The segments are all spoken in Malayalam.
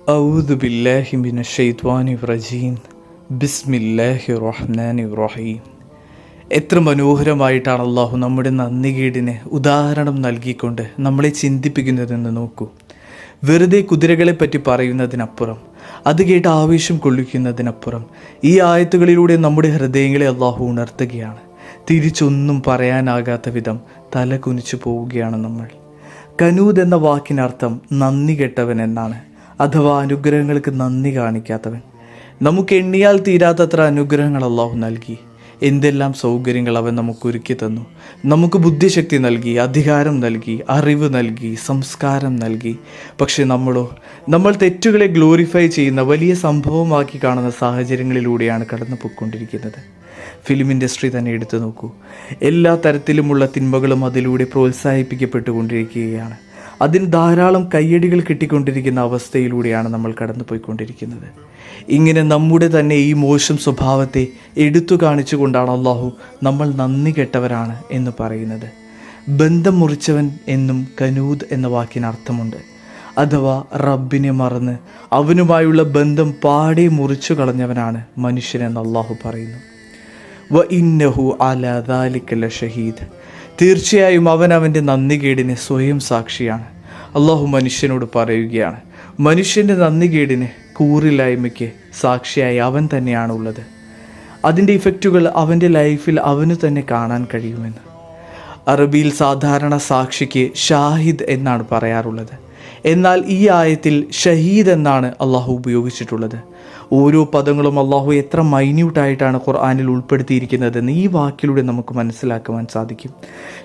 أعوذ بالله من الشيطان الرجيم بسم الله الرحمن الرحيم എത്ര മനോഹരമായിട്ടാണ് അള്ളാഹു നമ്മുടെ നന്ദികേടിന് ഉദാഹരണം നൽകിക്കൊണ്ട് നമ്മളെ ചിന്തിപ്പിക്കുന്നതെന്ന് നോക്കൂ വെറുതെ കുതിരകളെ പറ്റി പറയുന്നതിനപ്പുറം അത് കേട്ട് ആവേശം കൊള്ളിക്കുന്നതിനപ്പുറം ഈ ആയത്തുകളിലൂടെ നമ്മുടെ ഹൃദയങ്ങളെ അള്ളാഹു ഉണർത്തുകയാണ് തിരിച്ചൊന്നും പറയാനാകാത്ത വിധം തല കുനിച്ചു പോവുകയാണ് നമ്മൾ കനൂദ് എന്ന വാക്കിനർത്ഥം നന്ദി കെട്ടവൻ എന്നാണ് അഥവാ അനുഗ്രഹങ്ങൾക്ക് നന്ദി കാണിക്കാത്തവൻ. നമുക്ക് എണ്ണിയാൽ തീരാത്തത്ര അനുഗ്രഹങ്ങൾ അള്ളാഹു നൽകി. എന്തെല്ലാം സൗകര്യങ്ങൾ അവൻ നമുക്ക് ഒരുക്കി തന്നു. നമുക്ക് ബുദ്ധിശക്തി നൽകി അധികാരം നൽകി അറിവ് നൽകി സംസ്കാരം നൽകി. പക്ഷെ നമ്മളോ നമ്മൾ തെറ്റുകളെ ഗ്ലോറിഫൈ ചെയ്യുന്ന വലിയ സംഭവമാക്കി കാണുന്ന സാഹചര്യങ്ങളിലൂടെയാണ് കടന്നു പോയിക്കൊണ്ടിരിക്കുന്നത് ഫിലിം ഇൻഡസ്ട്രി തന്നെ എടുത്തു നോക്കൂ. എല്ലാ തരത്തിലുമുള്ള തിന്മകളും അതിലൂടെ പ്രോത്സാഹിപ്പിക്കപ്പെട്ടുകൊണ്ടിരിക്കുകയാണ്. അതിന് ധാരാളം കയ്യടികൾ കിട്ടിക്കൊണ്ടിരിക്കുന്ന അവസ്ഥയിലൂടെയാണ് നമ്മൾ കടന്നു പോയിക്കൊണ്ടിരിക്കുന്നത് ഇങ്ങനെ നമ്മുടെ തന്നെ ഈ മോശം സ്വഭാവത്തെ എടുത്തു കാണിച്ചുകൊണ്ടാണ് അള്ളാഹു നമ്മൾ നന്ദി കെട്ടവരാണ് എന്ന് പറയുന്നത്. ബന്ധം മുറിച്ചവൻ എന്നും കനൂദ് എന്ന വാക്കിന് അർത്ഥമുണ്ട്. അഥവാ റബ്ബിനെ മറന്ന് അവനുമായുള്ള ബന്ധം പാടെ മുറിച്ചു കളഞ്ഞവനാണ് മനുഷ്യനെന്ന് അള്ളാഹു പറയുന്നു. വ ഇന്നഹു അല ദാലിക്കല ഷഹീദ് തീർച്ചയായും അവൻ അവന്റെ നന്ദികേടിന് സ്വയം സാക്ഷിയാണ്. അള്ളാഹു മനുഷ്യനോട് പറയുകയാണ് മനുഷ്യന്റെ നന്ദികേടിന് കൂറില്ലായ്മയ്ക്ക് സാക്ഷിയായി അവൻ തന്നെയാണ് ഉള്ളത് അതിന്റെ ഇഫക്റ്റുകൾ അവന്റെ ലൈഫിൽ അവന് തന്നെ കാണാൻ കഴിയുമെന്ന്. അറബിയിൽ സാധാരണ സാക്ഷിക്ക് ഷാഹിദ് എന്നാണ് പറയാറുള്ളത്. എന്നാൽ ഈ ആയത്തിൽ ഷഹീദ് എന്നാണ് അള്ളാഹു ഉപയോഗിച്ചിട്ടുള്ളത്. ഓരോ പദങ്ങളും അള്ളാഹു എത്ര മൈന്യൂട്ടായിട്ടാണ് ഖുർആാനിൽ ഉൾപ്പെടുത്തിയിരിക്കുന്നതെന്ന് ഈ വാക്കിലൂടെ നമുക്ക് മനസ്സിലാക്കുവാൻ സാധിക്കും.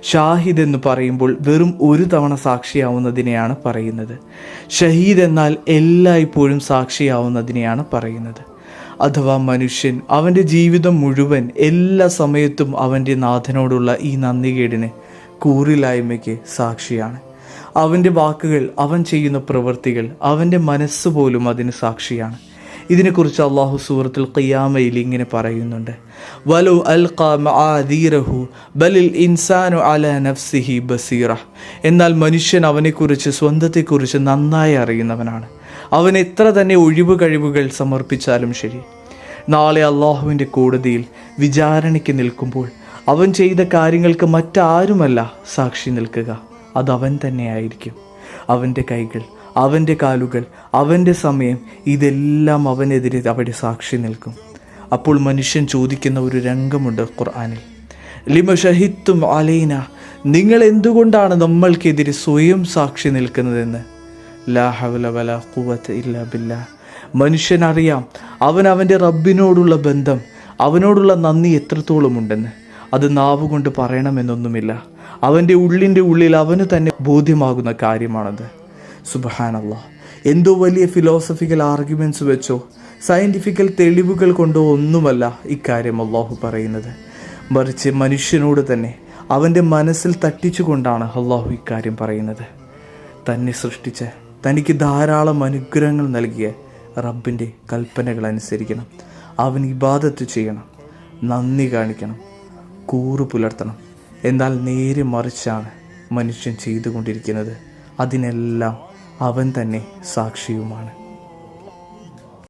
ഷാഹിദ് എന്ന് പറയുമ്പോൾ വെറും ഒരു തവണ സാക്ഷിയാവുന്നതിനെയാണ് പറയുന്നത്. ഷഹീദ് എന്നാൽ എല്ലായ്പ്പോഴും സാക്ഷിയാവുന്നതിനെയാണ് പറയുന്നത്. അഥവാ മനുഷ്യൻ അവന്റെ ജീവിതം മുഴുവൻ എല്ലാ സമയത്തും അവന്റെ നാഥനോടുള്ള ഈ നന്ദികേടിന് കൂറിലായ്മയ്ക്ക് സാക്ഷിയാണ്. അവന്റെ വാക്കുകൾ അവൻ ചെയ്യുന്ന പ്രവൃത്തികൾ അവന്റെ മനസ്സ് പോലും അതിന് സാക്ഷിയാണ്. ഇതിനെക്കുറിച്ച് അള്ളാഹു സൂറത്തുൽ ഖിയാമയിൽ ഇങ്ങനെ പറയുന്നുണ്ട്. വലു അൽഖാമീറഹു ബലിൽ ഇൻസാനു അല നഫ്സിഹി ബസീറ എന്നാൽ മനുഷ്യൻ അവനെക്കുറിച്ച് സ്വന്തത്തെക്കുറിച്ച് നന്നായി അറിയുന്നവനാണ്. അവൻ എത്ര തന്നെ ഒഴിവ് കഴിവുകൾ സമർപ്പിച്ചാലും ശരി. നാളെ അള്ളാഹുവിന്റെ കോടതിയിൽ വിചാരണയ്ക്ക് നിൽക്കുമ്പോൾ അവൻ ചെയ്ത കാര്യങ്ങൾക്ക് മറ്റാരുമല്ല സാക്ഷി നിൽക്കുക. അത് അവൻ തന്നെയായിരിക്കും. അവന്റെ കൈകൾ അവന്റെ കാലുകൾ അവന്റെ സമയം ഇതെല്ലാം അവനെതിരെ അവിടെ സാക്ഷി നിൽക്കും. അപ്പോൾ മനുഷ്യൻ ചോദിക്കുന്ന ഒരു രംഗമുണ്ട് ഖുർആാനിൽ. ലിമ ഷഹിത്തും അലൈന നിങ്ങൾ എന്തുകൊണ്ടാണ് നമ്മൾക്കെതിരെ സ്വയം സാക്ഷി നിൽക്കുന്നതെന്ന്? ലാ ഹവല അവൻ അവന്റെ റബ്ബിനോടുള്ള ബന്ധം അവനോടുള്ള നന്ദി എത്രത്തോളം ഉണ്ടെന്ന് അത് നാവുകൊണ്ട് പറയണമെന്നൊന്നുമില്ല. അവന്റെ ഉള്ളിന്റെ ഉള്ളിൽ അവന് തന്നെ ബോധ്യമാകുന്ന കാര്യമാണത്. സുബഹാനല്ല. എന്തോ വലിയ ഫിലോസഫിക്കൽ ആർഗ്യുമെന്റ്സ് വെച്ചോ സയന്റിഫിക്കൽ തെളിവുകൾ കൊണ്ടോ ഒന്നുമല്ല ഇക്കാര്യം അള്ളാഹു പറയുന്നത്. മറിച്ച് മനുഷ്യനോട് തന്നെ അവന്റെ മനസ്സിൽ തട്ടിച്ചുകൊണ്ടാണ് അള്ളാഹു ഇക്കാര്യം പറയുന്നത്. തന്നെ സൃഷ്ടിച്ച് തനിക്ക് ധാരാളം അനുഗ്രഹങ്ങൾ നൽകിയ റബ്ബിന്റെ കൽപ്പനകൾ അനുസരിക്കണം. അവൻ ഇബാദത്ത് ചെയ്യണം നന്ദി കാണിക്കണം കൂറു പുലർത്തണം. എന്നാൽ നേരെ മറിച്ചാണ് മനുഷ്യൻ ചെയ്തുകൊണ്ടിരിക്കുന്നത്. അതിനെല്ലാം അവൻ തന്നെ സാക്ഷിയുമാണ്.